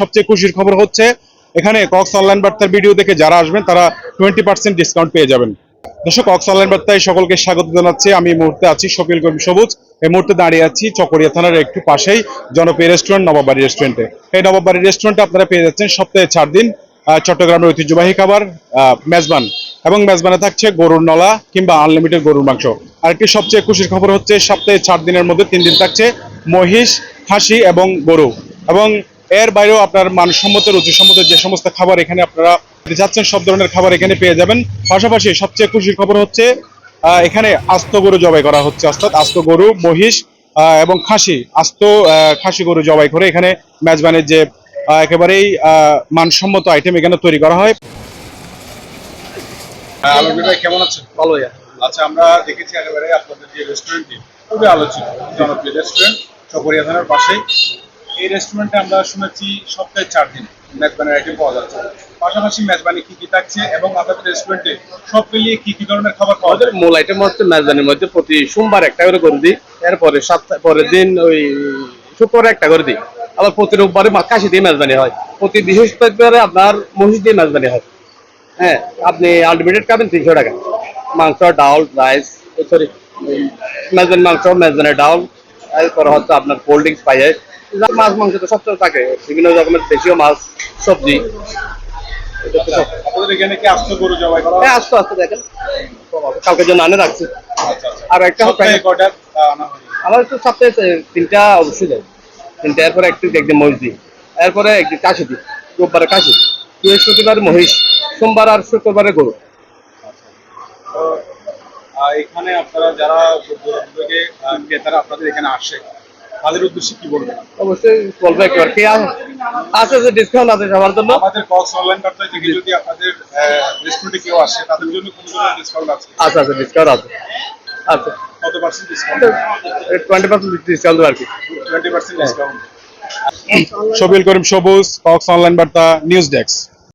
সবচেয়ে খুশির খবর হচ্ছে, এখানে কক্স অনলাইন বার্তার ভিডিও দেখে যারা আসবেন, তারা টোয়েন্টি পার্সেন্ট ডিসকাউন্ট পেয়ে যাবেন। দর্শক, কক্স অনলাইন বার্তায় সকলকে স্বাগত জানাচ্ছি। আমি এই মুহূর্তে আছি শপিল কবি সবুজ। এই মুহূর্তে দাঁড়িয়ে আছি চকরিয়া থানার একটু পাশেই জনপ্রিয় রেস্টুরেন্ট নবাবাড়ি রেস্টুরেন্টে এই নবাবাড়ি রেস্টুরেন্টে আপনারা পেয়ে যাচ্ছেন সপ্তাহে চার দিন চট্টগ্রামের ঐতিহ্যবাহী খাবার মেজবান। এবং মেজবানে থাকছে গরুর নলা কিংবা আনলিমিটেড গরুর মাংস। আরেকটি সবচেয়ে খুশির খবর হচ্ছে সপ্তাহে চার দিনের মধ্যে তিন দিন থাকছে মহিষ, খাসি এবং গরু। এবং এর বাইরেও আপনার মানসম্মত রুচিসম্মত যে সমস্ত খাবার এখানে আপনারা যাচ্ছেন সব ধরনের খাবার এখানে পেয়ে যাবেন। পাশাপাশি সবচেয়ে খুশির খবর হচ্ছে আহ, এখানে আস্ত গরু জবাই করা হচ্ছে অর্থাৎ আস্ত গরু মহিষ আহ, এবং খাসি। আস্ত খাসি গরু জবাই করে এখানে মেজবানের যে আহ, একেবারেই আহ, মানসম্মত আইটেম এখানে তৈরি করা হয়। ভাই কেমন আছেন? ভালো আচ্ছা আমরা দেখেছি একেবারে আপনাদের যে রেস্টুরেন্টটি খুবই আলোচিত জনপ্রিয় রেস্টুরেন্ট চকরিয়া থানার পাশেই। এই রেস্টুরেন্টে আমরা শুনেছি সপ্তাহে চার দিন মেজবানের আইটেম পাওয়া যাচ্ছে। পাশাপাশি মেজবানি কি কি থাকছে এবং আপনাদের রেস্টুরেন্টে সব মিলিয়ে কি কি ধরনের খাবার পাওয়া যায়? মূল আইটেম হচ্ছে মেজবানির মধ্যে প্রতি সোমবার একটা করে করে দিই এরপরে সপ্তাহ পরের দিন ওই শুক্রবারে একটা করে দিই। আবার প্রতি রোববারে মা- কাশি দিয়ে মেজবানি হয়। প্রতি বৃহস্পতিবারে আপনার মহিষ দিয়ে মেজবানি হয়। হ্যাঁ আপনি আনলিমিটেড খাবেন তিনশো টাকা। মাংস ডাল রাইস সরি মেজবানি মাংস মেজবানি ডাল এরপর হচ্ছে আপনার কোল্ড ড্রিঙ্কস পাই যায়। মাছ মাংস তো সবসময় থাকে। বিভিন্ন রকমের দেশীয় মাছ সবজি। এটা আপনাদের এখানে কি আস্ত গরু জবাই করা হ্যাঁ আস্তে আস্তে দেখেন। কালকের জন্য আনে রাখছি। আচ্ছা আচ্ছা। আর একটা সপ্তাহে কয়টা আহ, আনা আমার তো সপ্তাহে তিনটা অবশ্যই দেয়। তিনটা এরপরে একটু একদিন মহিষ দিই এরপরে একদিন কাশি দিই রোববারে কাশি বৃহস্পতিবার মহিষ সোমবার আর শুক্রবারে গরু। এখানে আপনারা যারা ক্রেতারা আপনাদের এখানে আসে তাদের উদ্দেশ্যে কি বলবেন? অবশ্যই বলব একবার। কে আছে আছে যে ডিসকাউন্ট আছে সবার জন্য? আমাদের কক্স অনলাইন বার্তায় থেকে যদি আপনাদের রেস্টুরেন্টে কেউ আসে তাদের জন্য কোনো ধরনের ডিসকাউন্ট আছে? আছে আছে ডিসকাউন্ট আছে। আচ্ছা কত percent discount twenty percent discount আর কি। Twenty percent discount Shabil Karim Sabuj Cox online বার্তা নিউজ ডেস্ক